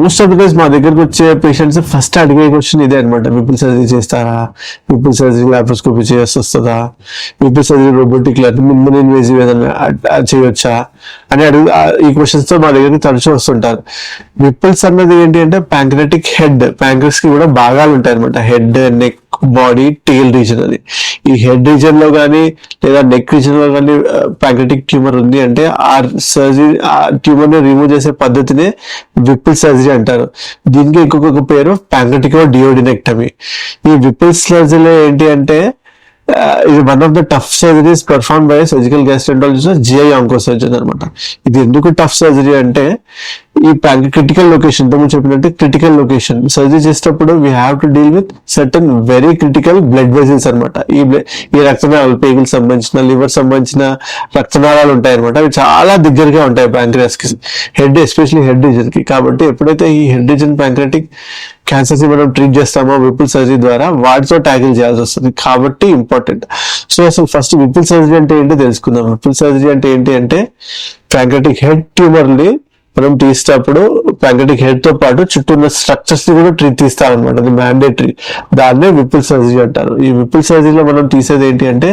Most of the times మా దగ్గరకు వచ్చే పేషెంట్స్ ఫస్ట్ అడిగే క్వశ్చన్ ఇదే అనమాట విపుల్ సర్జరీ చేస్తారా? విపుల్ సర్జరీ లాప్రోస్కోపీ చేయాల్సి వస్తుందా? Whipple surgery robotic minimum invasive ఏదైనా చేయొచ్చా? అని అడుగు ఆ- ఈ క్వశ్చన్స్తో మా దగ్గరికి తరచూ వస్తుంటారు. విపుల్స్ అన్నది ఏంటి అంటే ప్యాంక్రటిక్ హెడ్ ప్యాంక్రస్కి కూడా భాగాలు ఉంటాయి అనమాట head neck body tail region అది. ఈ హెడ్ రీజన్లో కానీ లేదా నెక్ రీజన్లో కానీ ప్యాంక్రటిక్ ట్యూమర్ ఉంది అంటే ఆ సర్జరీ ఆ ట్యూమర్ని రిమూవ్ చేసే పద్ధతినే విపుల్ సర్జరీ అంటారు. దీనికి ఇంకొక పేరు ప్యాంక్రటిక్ డియోడినెక్టమీ ఈ విపుల్ సర్జరీలో ఏంటి అంటే ఇది one of the tough surgeries perform by surgical gastroenterologist G I onco surgeon అనమాట. ఇది ఎందుకు టఫ్ సర్జరీ అంటే ఈ క్రిటికల్ లొకేషన్ ఇంతకుముందు చెప్పినట్టు క్రిటికల్ లొకేషన్ సర్జరీ చేసేటప్పుడు we have to deal with certain very critical blood vessels అనమాట ఈ ఈ రక్తనాళాలు పేగులు సంబంధించిన లివర్ సంబంధించిన రక్తనాళాలు ఉంటాయి అనమాట అవి చాలా దగ్గరగా ఉంటాయి ప్యాంక్రియాస్కి హెడ్ ఎస్పెషల్లీ హెడ్ రీజన్కి కాబట్టి ఎప్పుడైతే ఈ హెడ్ రీజన్ ప్యాంక్రటిక్ క్యాన్సర్స్ని మనం ట్రీట్ చేస్తామో విపుల్ సర్జరీ ద్వారా వాటితో ట్యాకిల్ చేయాల్సి వస్తుంది. కాబట్టి ఇంపార్టెంట్ సో అసలు ఫస్ట్ విపుల్ సర్జరీ అంటే ఏంటి తెలుసుకుందాం. విపుల్ సర్జరీ అంటే ఏంటి అంటే ప్యాంక్రటిక్ హెడ్ ట్యూమర్ని మనం తీసేటప్పుడు ప్యాంక్రటిక్ హెడ్తో పాటు చుట్టూ ఉన్న స్ట్రక్చర్స్ని కూడా ట్రీట్ తీస్తారనమాట అది మ్యాండేటరీ దాన్నే విపుల్ సర్జరీ అంటారు. ఈ విపుల్ సర్జరీలో మనం తీసేది ఏంటి అంటే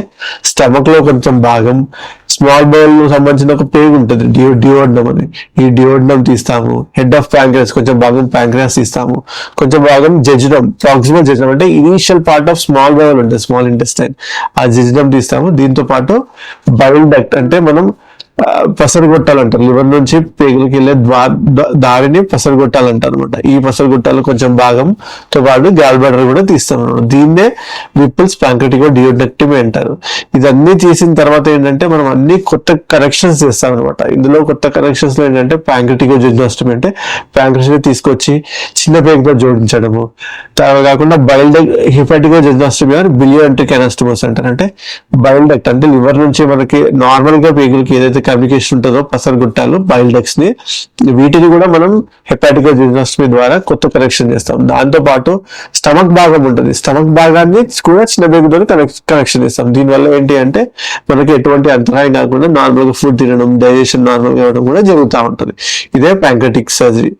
స్టమక్లో కొంచెం భాగం స్మాల్ బౌల్ సంబంధించిన ఒక పేగు ఉంటుంది డియో డియోడ్నం అని. ఈ డియోడ్నం తీస్తాము. హెడ్ ఆఫ్ ప్యాంక్రియాస్ కొంచెం భాగం ప్యాంక్రియాస్ తీస్తాము. కొంచెం భాగం జడ్జినం ప్రాక్సిమల్ జడ్జినం అంటే initial part of small bowel ఉంటుంది స్మాల్ ఇంటెస్టైన్ ఆ జడ్జినం తీస్తాము. దీంతో పాటు బైల్ డక్ట్ అంటే మనం పసరగొట్టాలంటారు. లివర్ నుంచి పేగులకి వెళ్ళే ద్వా దారిని పసరగొట్టాలంటారు అనమాట ఈ పసరుగొట్టాలు కొంచెం భాగంతో పాటు గ్యాల్బడర్ కూడా తీస్తాం అనమాట దీన్నే విప్పుల్స్ ప్యాంక్రటికో డియోడక్టిమీ అంటారు. ఇదన్నీ తీసిన తర్వాత ఏంటంటే మనం అన్ని కొత్త కరెక్షన్స్ చేస్తాం అనమాట ఇందులో కొత్త కరెక్షన్స్లో ఏంటంటే ప్యాంక్రటికో జిమ్నాస్టమీ అంటే ప్యాంక్రస్ తీసుకొచ్చి చిన్న పేగుతో జోడించడము. తర్వాత కాకుండా బయల్ హిపాటికో జిమ్నాస్టమీ ఆర్ అంటే కెనాస్టమోస్ అంటారు. అంటే బయల్ డక్ట్ అంటే లివర్ నుంచి మనకి నార్మల్గా పేగులకి ఏదైతే కమ్యూనికేషన్ ఉంటుందో పసరగుట్టాలు బైల్ డక్ట్స్ని వీటిని కూడా మనం హెపాటికో జిమ్నాస్టమీ ద్వారా కొత్త కనెక్షన్ చేస్తాం. దాంతో పాటు స్టమక్ భాగం ఉంటుంది. స్టమక్ భాగాన్ని కూడా చిన్న బేగుతో కనెక్షన్ చేస్తాం. దీనివల్ల ఏంటి అంటే మనకి ఎటువంటి అంతరాయం కాకుండా నార్మల్గా ఫుడ్ తినడం డైజెషన్ నార్మల్ ఇవ్వడం కూడా జరుగుతూ ఉంటుంది. ఇదే pancreatic surgery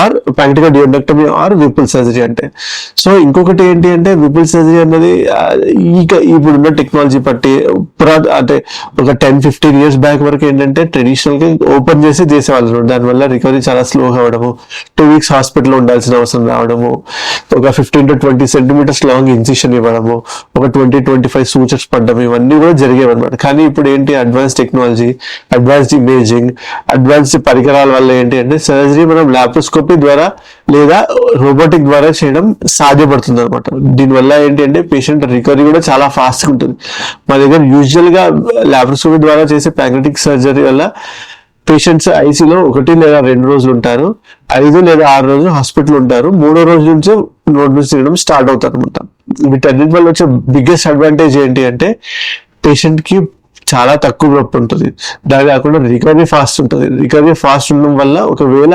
or pancreatic duodenectomy or Whipple surgery అంటే. సో ఇంకొకటి ఏంటి అంటే విపుల్ సర్జరీ అన్నది ఇక ఇప్పుడున్న టెక్నాలజీ బట్టి పురా అంటే ఒక టెన్ ఫిఫ్టీన్ ఇయర్స్ బ్యాక్ వరకు ఏంటంటే ట్రెడిషనల్గా ఓపెన్ చేసి చేసేవాళ్ళు. దానివల్ల రికవరీ చాలా స్లోగా అవడము టూ వీక్స్ హాస్పిటల్ ఉండాల్సిన అవసరం రావడము ఒక fifteen to twenty centimeters long incision ఇవ్వడము ఒక ట్వంటీ ట్వంటీ ఫైవ్ సూచర్స్ పడడం ఇవన్నీ కూడా జరిగేవి అనమాట కానీ ఇప్పుడు ఏంటి advance technology advanced imaging advanced పరికరాల వల్ల ఏంటి అంటే సర్జరీ మనం లాప్రోస్కోపీ ద్వారా లేదా రోబోటిక్ ద్వారా చేయడం సాధ్యపడుతుంది అనమాట దీనివల్ల ఏంటి అంటే పేషెంట్ రికవరీ కూడా చాలా ఫాస్ట్గా ఉంటుంది. మా దగ్గర యూజువల్గా లాప్రోస్కోపీ ద్వారా చేసే ప్యాంక్రటిక్ సర్జరీ వల్ల పేషెంట్స్ ఐసీలో ఒకటి లేదా రెండు రోజులు ఉంటారు. ఐదు లేదా ఆరు రోజులు హాస్పిటల్ ఉంటారు. మూడో రోజు నుంచి నోట్ నుంచి తినడం స్టార్ట్ అవుతారు అనమాట వీటన్నిటి వల్ల వచ్చే బిగ్గెస్ట్ అడ్వాంటేజ్ ఏంటి అంటే పేషెంట్కి చాలా తక్కువ నొప్పి ఉంటుంది. దాని కాకుండా రికవరీ ఫాస్ట్ ఉంటుంది. రికవరీ ఫాస్ట్ ఉండడం వల్ల ఒకవేళ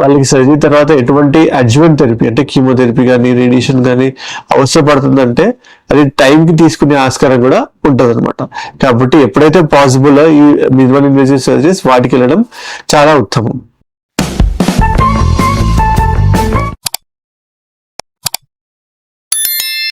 వాళ్ళకి సర్జరీ తర్వాత ఎటువంటి అడ్జువెంట్ థెరపీ అంటే కీమోథెరపీ కానీ రేడియేషన్ కానీ అవసరపడుతుందంటే అది టైంకి తీసుకునే ఆస్కారం కూడా ఉంటుంది అనమాట కాబట్టి ఎప్పుడైతే పాసిబుల్ ఈ మినిమల్ ఇన్వేజివ్ సర్జరీస్ వాటికి వెళ్ళడం చాలా ఉత్తమం.